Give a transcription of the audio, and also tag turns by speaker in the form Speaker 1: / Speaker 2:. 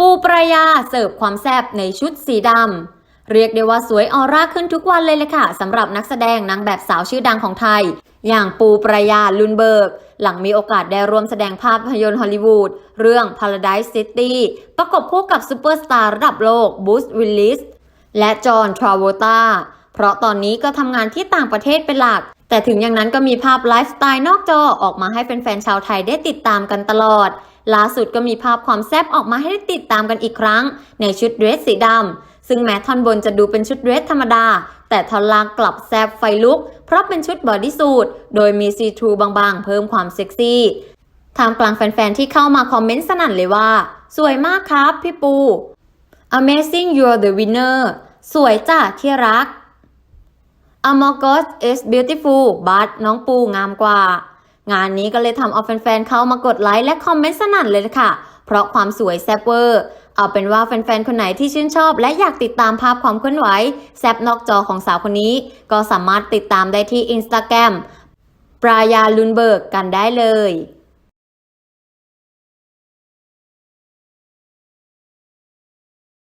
Speaker 1: ปูปรายาเสิร์ฟความแซ่บในชุดสีดำ เรียกได้ว่าสวยออร่าขึ้นทุกวันเลยเลยค่ะสำหรับนักแสดงนางแบบสาวชื่อดังของไทย อย่างปูปรายาลุนเบิร์ก หลังมีโอกาสได้ร่วมแสดงภาพยนตร์ฮอลลีวูดเรื่อง Paradise City ประกบคู่กับซูเปอร์สตาร์ระดับโลกบูสวิลลิสและจอห์นทราโวตาเพราะตอนนี้ก็ทำงานที่ต่างประเทศเป็นหลัก แต่ถึงอย่างนั้นก็มีภาพไลฟ์สไตล์นอกจอออกมาให้แฟนๆชาวไทยได้ติดตามกันตลอด ล่าสุดก็มีภาพความแซ่บออกมาให้ได้ติดตามกันอีกครั้ง ในชุดเดรสสีดำซึ่งแม้ท่อนบนจะดูเป็นชุดเดรสธรรมดา แต่ท่อนล่างกลับแซ่บไฟลุก เพราะเป็นชุดบอดี้สูทโดยมีซีทรูบางๆ เพิ่มความเซ็กซี่ท่ามกลางแฟนๆ ที่เข้ามาคอมเมนต์สนั่นเลยว่า สวยมากครับพี่ปู Amazing you're the winner สวยจ้ะที่รัก Amogos is beautiful but น้องปูงามกว่า งานนี้ก็เลยทำเอาแฟนๆ เข้ามากดไลค์และคอมเมนต์สนั่นเลยค่ะ เพราะความสวยแซ่บเวอร์ เอาเป็นว่าแฟนๆ คนไหนที่ชื่นชอบ และอยากติดตามภาพความเคลื่อนไหวแซ่บนอกจอของสาวคนนี้ ก็สามารถติดตามได้ที่อินสตาแกรมปรายาลุนเบิร์กกันได้เลย